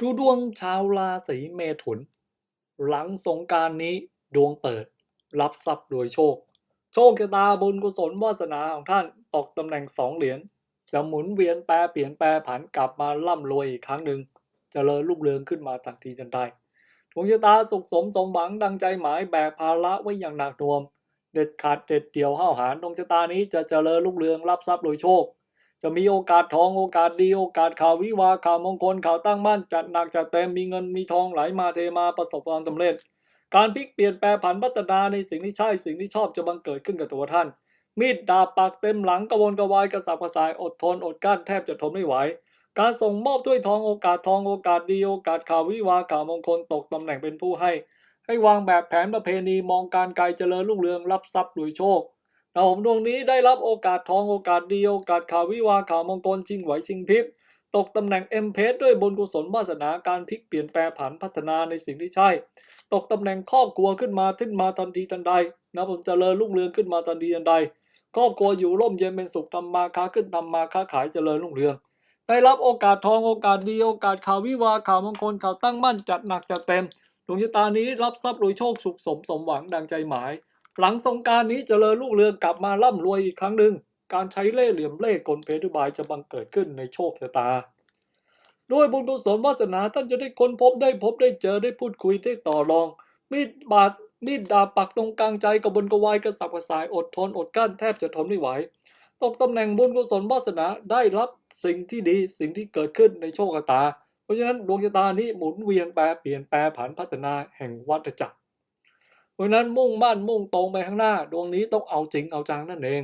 ดูดวงชาวราศีเมถุน หลังสงการนี้ดวงเปิด รับทรัพย์โดยโชค โชคชะตาบุญกุศลวาสนาของท่านตกตำแหน่งสองเหรียญจะหมุนเวียนแปรเปลี่ยนแปรผันกลับมาร่ำรวยอีกครั้งหนึ่งจเจริญรุ่งเรืองขึ้นมาทันทีทันใดดวงชะตาสุขสมสมหวังดังใจหมายแบกภาระไว้อย่างหนักหน่วงเด็ดขาดเด็ดเดี่ยวห้าวหาญดวงชะตานี้จะเจริญรุ่งเรืองรับทรัพย์โดยโชค จะมีโอกาสทองโอกาสดีโอกาสข่าววิวาข่าวมงคลข่าวตั้งมั่นจัดหนักจัดเต็มมีเงินมีทองไหลมาเทมาประสบความสำเร็จ การพลิกเปลี่ยนแปลผันพัฒนาในสิ่งที่ใช่สิ่งที่ชอบจะบังเกิดขึ้นกับตัวท่าน มีดดาบปากเต็มหลังกระวนกระวายกระสับกระส่ายอดทนอดกั้นแทบจะทนไม่ไหวการส่งมอบถ้วยทองโอกาสทองโอกาสดีโอกาสข่าววิวาข่าวมงคลตกตำแหน่งเป็นผู้ให้ ให้วางแบบแผนประเพณีมองการไกลเจริญรุ่งเรืองรับทรัพย์โดยโชค ดาผมดวงนี้ได้รับโอกาสทองโอกาสดีโอกาสข่าววิวาข่าวมงคลชิงไหวชิงพริบตกตำแหน่งเอ็มเพสด้วยบุญกุศลวาสนาการพลิกเปลี่ยนแปลผันพัฒนาในสิ่งที่ใช่ ตกตำแหน่งครอบครัวขึ้นมาขึ้นมาทันทีทันใดนะผมจเจริญรุ่งเรืองขึ้นมาทันทีทันใด ครอบครัวอยู่ร่มเย็นเป็นสุขทำมาค้าขึ้นทำมาค้าขายเจริญรุ่งเรือง ได้รับโอกาสทองโอกาสดีโอกาสข่าววิวาข่าวมงคลข่าวตั้งมั่นจัดหนักจัดเต็มดวงชะตานี้รับทรัพย์โดยโชคสุขสมสมหวังดังใจหมาย หลังสงการนี้เจริญรุ่งเรืองกลับมาร่ำรวยอีกครั้งหนึ่ง การใช้เล่ห์เหลี่ยมเล่ห์กลเพทุบายจะบังเกิดขึ้นในโชคชะตา ด้วยบุญกุศลวาสนาท่านจะได้ค้นพบได้พบได้เจอได้พูดคุยได้ต่อรอง มีดบาดมีดดาบปักตรงกลางใจกระบนกระวายกระสับกระส่ายอดทนอดกั้นแทบจะทนไม่ไหว ตกตำแหน่งบุญกุศลวาสนาได้รับสิ่งที่ดีสิ่งที่เกิดขึ้นในโชคชะตา เพราะฉะนั้นดวงชะตานี้หมุนเวียนแปรเปลี่ยนแปรผันพัฒนาแห่งวัฏจักร เพราะนั้นมุ่งมั่นมุ่งตรงไปข้างหน้า ดวงนี้ต้องเอาจริงเอาจังนั่นเอง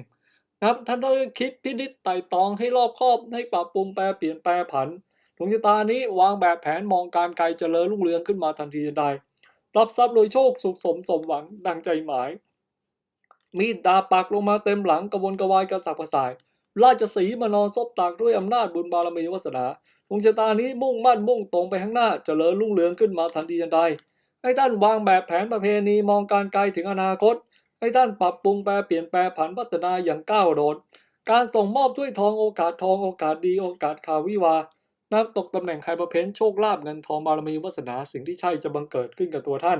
นะครับท่านต้องคิดพินิจไต่ตองให้รอบคอบให้ปรับปรุงแปรเปลี่ยนแปรผันดวงชะตานี้วางแบบแผนมองการไกลเจริญรุ่งเรืองขึ้นมาทันทีทันใดรับทรัพย์โดยโชคสุขสมสมหวังดังใจหมาย มีดาปักลงมาเต็มหลังกระวนกระวายกระสับกระส่าย ราชสีมานอนซบตากด้วยอำนาจบุญบารมีวาสนาดวงชะตานี้มุ่งมั่นมุ่งตรงไปข้างหน้าเจริญรุ่งเรืองขึ้นมาทันทีทันใด ให้ท่านวางแบบแผนประเพณีมองการไกลถึงอนาคต ให้ท่านปรับปรุงแปลเปลี่ยนแปลผันพัฒนาอย่างก้าวโดด การส่งมอบถ้วยทองโอกาสทองโอกาสดีโอกาสข่าววิวานับตกตำแหน่งไฮเปอร์เพนโชคลาภเงินทองบารมีวาสนาสิ่งที่ใช่จะบังเกิดขึ้นกับตัวท่าน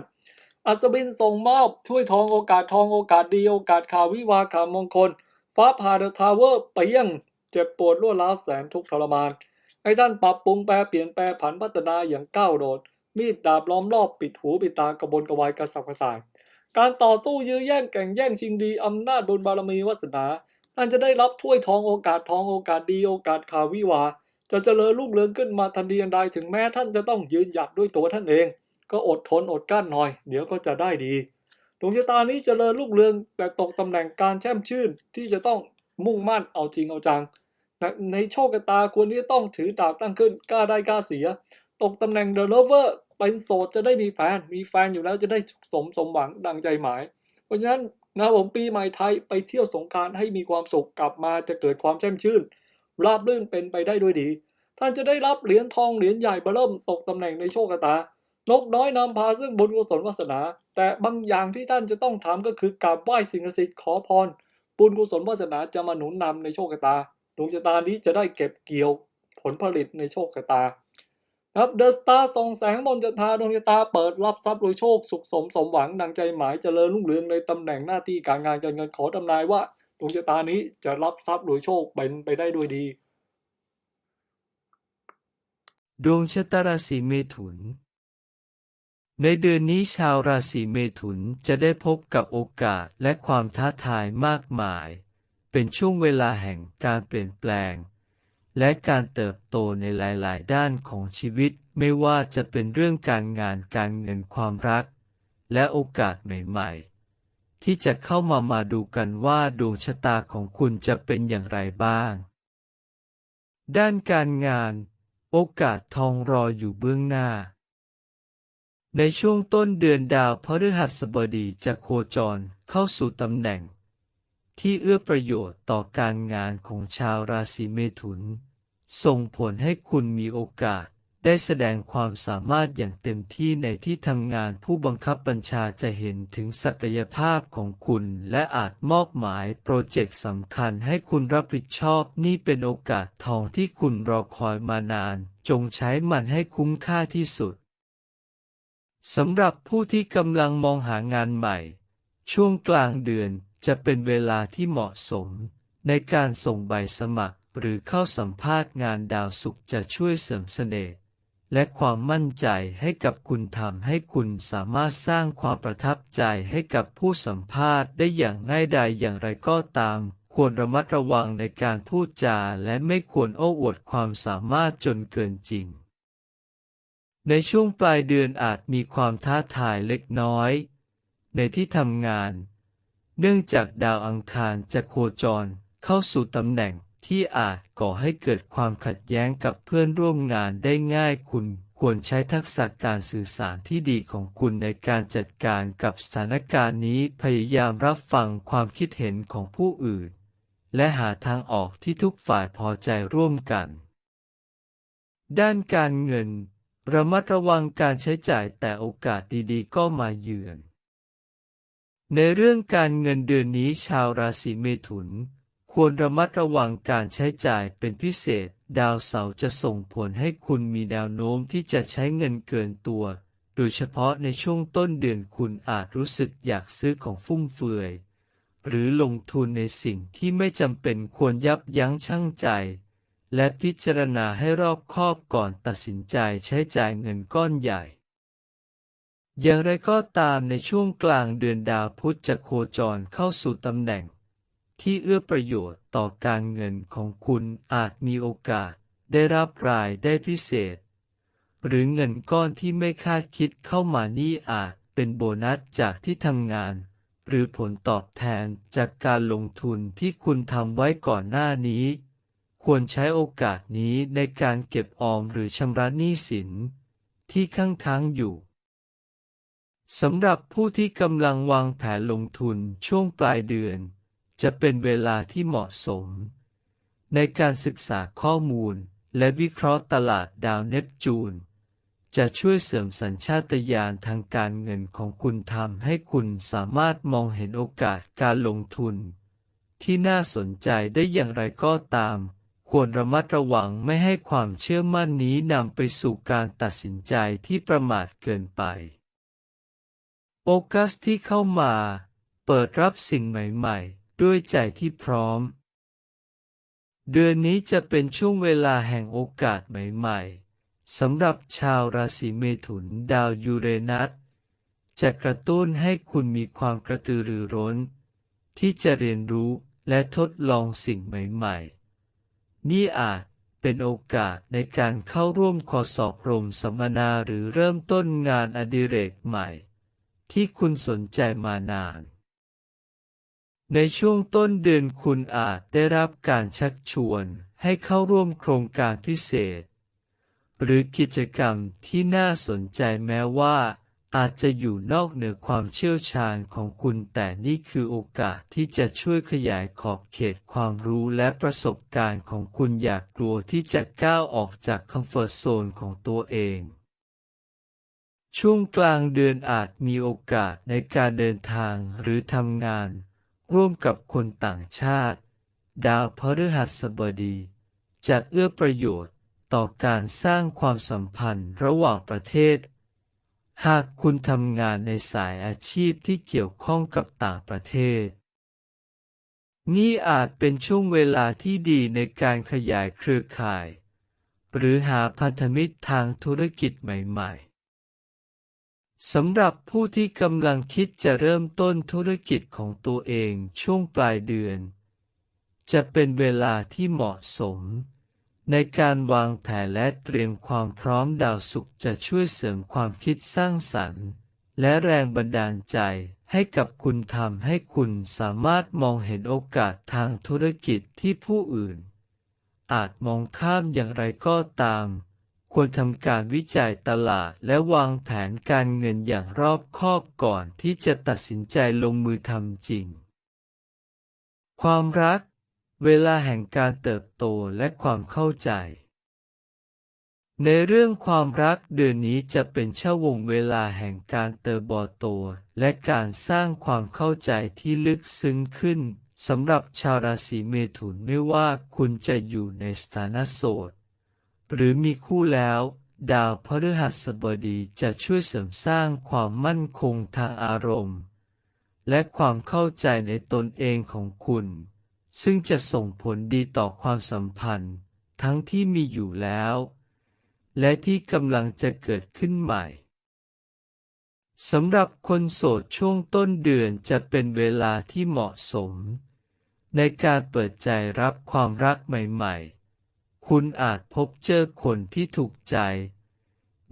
อัศวินส่งมอบถ้วยทองโอกาสทองโอกาสดีโอกาสข่าววิวาข่าวมงคล ฟ้าผ่าเดอะทาวเวอร์เปียงเจ็บปวดรวร้าวแสนทุกทรมานให้ท่านปรับปรุงแปลเปลี่ยนแปลผันพัฒนาอย่างก้าวโดด มีดดาบล้อมรอบปิดหูปิดตากระบนกระวายกระสับกระส่าย การต่อสู้ยื้อแย่งแข่งแย่งชิงดีอำนาจบุญบารมีวาสนาท่านจะได้รับถ้วยทองโอกาสทองโอกาสดีโอกาสข่าววิวา จะเจริญรุ่งเรืองขึ้นมาทันทีทันใดถึงแม้ท่านจะต้องยืนหยัดด้วยตัวท่านเอง ก็อดทนอดกลั้นหน่อย เดี๋ยวก็จะได้ดีดวงชะตานี้เจริญรุ่งเรืองแต่ตกตำแหน่งการแช่มชื่นที่จะต้องมุ่งมั่นเอาจริงเอาจัง ในโชคชะตาควรที่จะต้องถือดาบตั้งขึ้นกล้าได้กล้าเสีย ตกตำแหน่งเดอะเลเวอร์เป็นโสดจะได้มีแฟน มีแฟนอยู่แล้วจะได้สมสมหวังดังใจหมาย เพราะฉะนั้นนะผมปีใหม่ไทยไปเที่ยวสงการให้มีความสุขกลับมาจะเกิดความแช่มชื่น ราบรื่นเป็นไปได้ด้วยดี ท่านจะได้รับเหรียญทองเหรียญใหญ่เบริ่มตกตำแหน่งในโชคชะตานกน้อยนำพาซึ่งบุญกุศลวาสนา แต่บางอย่างที่ท่านจะต้องทำก็คือกราบไหว้สิ่งศักดิ์สิทธิ์ขอพร บุญกุศลวาสนาจะมาหนุนนำในโชคชะตาดวงชะตานี้จะได้เก็บเกี่ยวผลผลิตในโชคชะตา ครับเดอะสตาร์ส่องแสงบนจันทาดวงชะตาเปิดรับทรัพย์โดยโชค สุขสมสมหวังดังใจหมายเจริญรุ่งเรืองในตำแหน่งหน้าที่การงานการเงินขอทำนายว่าดวงชะตานี้จะรับทรัพย์โดยโชคเป็นไปได้ด้วยดี ดวงชะตาราศีเมถุน ในเดือนนี้ชาวราศีเมถุนจะได้พบกับโอกาสและความท้าทายมากมาย เป็นช่วงเวลาแห่งการเปลี่ยนแปลง และการเติบโตในหลาย ๆ ด้านของชีวิต ไม่ว่าจะเป็นเรื่องการงานการเงินความรัก และโอกาสใหม่ ๆ ที่จะเข้ามามาดูกันว่าดวงชะตาของคุณจะเป็นอย่างไรบ้าง ด้านการงาน โอกาสทองรออยู่เบื้องหน้า ในช่วงต้นเดือนดาวพฤหัสบดีจะโคจรเข้าสู่ตำแหน่ง ที่เอื้อประโยชน์ต่อการงานของชาวราศีเมถุน ส่งผลให้คุณมีโอกาสได้แสดงความสามารถอย่างเต็มที่ในที่ทำงานผู้บังคับบัญชาจะเห็นถึงศักยภาพของคุณและอาจมอบหมายโปรเจกต์สำคัญให้คุณรับผิดชอบนี่เป็นโอกาสทองที่คุณรอคอยมานาน จงใช้มันให้คุ้มค่าที่สุดสำหรับผู้ที่กำลังมองหางานใหม่ ช่วงกลางเดือน จะเป็นเวลาที่เหมาะสม ในการส่งใบสมัครหรือเข้าสัมภาษณ์งานดาวสุขจะช่วยเสริมเสน่ห์และความมั่นใจให้กับคุณทำให้คุณสามารถสร้างความประทับใจให้กับผู้สัมภาษณ์ได้อย่างง่ายดายอย่างไรก็ตาม ควรระมัดระวังในการพูดจาและไม่ควรโอ้อวดความสามารถจนเกินจริง ในช่วงปลายเดือนอาจมีความท้าทายเล็กน้อย ในที่ทำงาน เนื่องจากดาวอังคารจะโคจรเข้าสู่ตำแหน่งที่อาจก่อให้เกิดความขัดแย้งกับเพื่อนร่วมงานได้ง่ายคุณควรใช้ทักษะการสื่อสารที่ดีของคุณในการจัดการกับสถานการณ์นี้พยายามรับฟังความคิดเห็นของผู้อื่น และหาทางออกที่ทุกฝ่ายพอใจร่วมกัน ด้านการเงิน ระมัดระวังการใช้จ่ายแต่โอกาสดีๆ ก็มาเยือน ในเรื่องการเงินเดือนนี้ชาวราศีเมถุน ควรระมัดระวังการใช้จ่ายเป็นพิเศษ ดาวเสาร์จะส่งผลให้คุณมีแนวโน้มที่จะใช้เงินเกินตัว โดยเฉพาะในช่วงต้นเดือนคุณอาจรู้สึกอยากซื้อของฟุ่มเฟือย หรือลงทุนในสิ่งที่ไม่จำเป็นควรยับยั้งชั่งใจ และพิจารณาให้รอบคอบก่อนตัดสินใจใช้จ่ายเงินก้อนใหญ่ อย่างไรก็ตามในช่วงกลางเดือนดาวพุธจะโคจรเข้าสู่ตำแหน่ง ที่เอื้อประโยชน์ต่อการเงินของคุณอาจมีโอกาสได้รับรายได้พิเศษ หรือเงินก้อนที่ไม่คาดคิดเข้ามานี่อาจเป็นโบนัสจากที่ทำงาน หรือผลตอบแทนจากการลงทุนที่คุณทำไว้ก่อนหน้านี้ ควรใช้โอกาสนี้ในการเก็บออมหรือชำระหนี้สิน ที่ค้างค้างอยู่ สำหรับผู้ที่กำลังวางแผนลงทุนช่วงปลายเดือน จะเป็นเวลาที่เหมาะสม ในการศึกษาข้อมูลและวิเคราะห์ตลาดดาวเนปจูน จะช่วยเสริมสัญชาตญาณทางการเงินของคุณทำให้คุณสามารถมองเห็นโอกาสการลงทุน ที่น่าสนใจได้อย่างไรก็ตาม ควรระมัดระวังไม่ให้ความเชื่อมั่นนี้นำไปสู่การตัดสินใจที่ประมาทเกินไป โอกาสที่เข้ามา เปิดรับสิ่งใหม่ๆ ด้วยใจที่พร้อม เดือนนี้จะเป็นช่วงเวลาแห่งโอกาสใหม่ๆสำหรับชาวราศีเมถุนดาวยูเรนัสจะกระตุ้นให้คุณมีความกระตือรือร้น ที่จะเรียนรู้และทดลองสิ่งใหม่ๆ นี่อาจเป็นโอกาสในการเข้าร่วมคอสอบรมสัมมนาหรือเริ่มต้นงานอดิเรกใหม่ ที่คุณสนใจมานาน ในช่วงต้นเดือนคุณอาจได้รับการชักชวนให้เข้าร่วมโครงการพิเศษ หรือกิจกรรมที่น่าสนใจแม้ว่า อาจจะอยู่นอกเหนือความเชี่ยวชาญของคุณแต่นี่คือโอกาสที่จะช่วยขยายขอบเขตความรู้และประสบการณ์ของคุณอยากกลัวที่จะก้าวออกจากคอมฟอร์ทโซนของตัวเอง ช่วงกลางเดือนอาจมีโอกาสในการเดินทางหรือทำงาน ร่วมกับคนต่างชาติ ดาวพฤหัสบดี จะเอื้อประโยชน์ต่อการสร้างความสัมพันธ์ระหว่างประเทศ หากคุณทำงานในสายอาชีพที่เกี่ยวข้องกับต่างประเทศ นี่อาจเป็นช่วงเวลาที่ดีในการขยายเครือข่าย หรือหาพันธมิตรทางธุรกิจใหม่ ๆ สำหรับผู้ที่กำลังคิดจะเริ่มต้นธุรกิจของตัวเองช่วงปลายเดือน จะเป็นเวลาที่เหมาะสม ในการวางแผนและเตรียมความพร้อมดาวศุกร์จะช่วยเสริมความคิดสร้างสรรค์ และแรงบันดาลใจให้กับคุณทำให้คุณสามารถมองเห็นโอกาสทางธุรกิจที่ผู้อื่น อาจมองข้ามอย่างไรก็ตาม ควรทำการวิจัยตลาดและวางแผนการเงินอย่างรอบคอบก่อนที่จะตัดสินใจลงมือทำจริง ความรัก เวลาแห่งการเติบโตและความเข้าใจ ในเรื่องความรักเดือนนี้จะเป็นช่วงเวลาแห่งการเติบโตและการสร้างความเข้าใจที่ลึกซึ้งขึ้นสำหรับชาวราศีเมถุนไม่ว่าคุณจะอยู่ในสถานะโสด หรือมีคู่แล้ว ดาวพฤหัสบดีจะช่วยเสริมสร้างความมั่นคงทางอารมณ์ และความเข้าใจในตนเองของคุณ ซึ่งจะส่งผลดีต่อความสัมพันธ์ ทั้งที่มีอยู่แล้ว และที่กำลังจะเกิดขึ้นใหม่สำหรับคนโสดช่วงต้นเดือนจะเป็นเวลาที่เหมาะสม ในการเปิดใจรับความรักใหม่ ๆ คุณอาจพบเจอคนที่ถูกใจ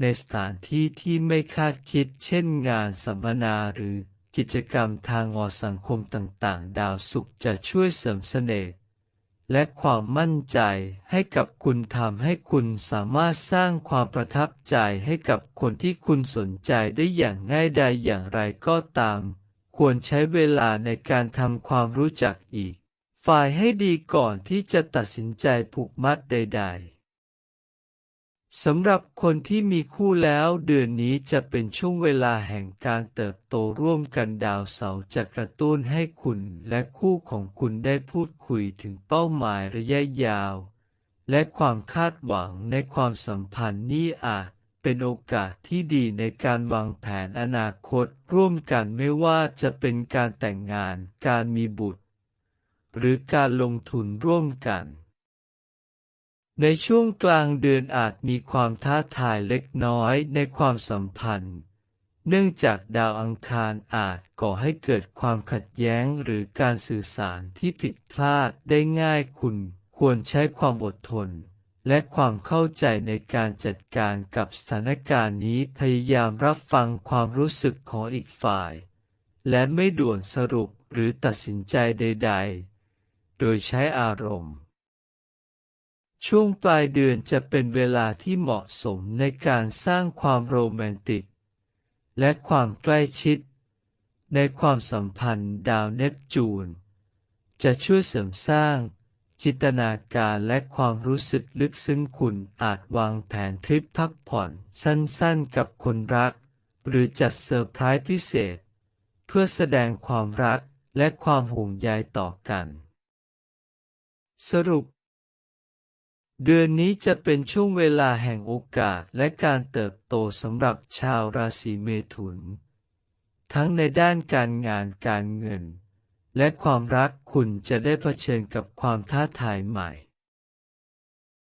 ในสถานที่ที่ไม่คาดคิดเช่นงานสัมมนาหรือกิจกรรมทางอสังคมต่างๆ ดาวสุขจะช่วยเสริมเสน่ห์และความมั่นใจให้กับคุณทำให้คุณสามารถสร้างความประทับใจให้กับคนที่คุณสนใจได้อย่างง่ายดายอย่างไรก็ตาม ควรใช้เวลาในการทำความรู้จักอีก ฝ่ายให้ดีก่อนที่จะตัดสินใจผูกมัดใด ๆสำหรับคนที่มีคู่แล้วเดือนนี้จะเป็นช่วงเวลาแห่งการเติบโตร่วมกันดาวเสาร์จะกระตุ้นให้คุณและคู่ของคุณได้พูดคุยถึงเป้าหมายระยะยาว และความคาดหวังในความสัมพันธ์นี้อาจเป็นโอกาสที่ดีในการวางแผนอนาคตร่วมกันไม่ว่าจะเป็นการแต่งงานการมีบุตร หรือการลงทุนร่วมกัน ในช่วงกลางเดือนอาจมีความท้าทายเล็กน้อยในความสัมพันธ์ เนื่องจากดาวอังคารอาจก่อให้เกิดความขัดแย้งหรือการสื่อสารที่ผิดพลาดได้ง่ายคุณควรใช้ความอดทนและความเข้าใจในการจัดการกับสถานการณ์นี้พยายามรับฟังความรู้สึกของอีกฝ่าย และไม่ด่วนสรุปหรือตัดสินใจใด ๆ โดยใช้อารมณ์ ช่วงปลายเดือนจะเป็นเวลาที่เหมาะสมในการสร้างความโรแมนติก และความใกล้ชิด ในความสัมพันธ์ดาวเนปจูน จะช่วยเสริมสร้าง จินตนาการและความรู้สึกลึกซึ้งคุณอาจวางแผนทริปพักผ่อนสั้นๆกับคนรัก หรือจัดเซอร์ไพรส์พิเศษ เพื่อแสดงความรักและความห่วงใยต่อกัน สรุป เดือนนี้จะเป็นช่วงเวลาแห่งโอกาสและการเติบโตสำหรับชาวราศีเมถุน ทั้งในด้านการงานการเงิน และความรักคุณจะได้เผชิญกับความท้าทายใหม่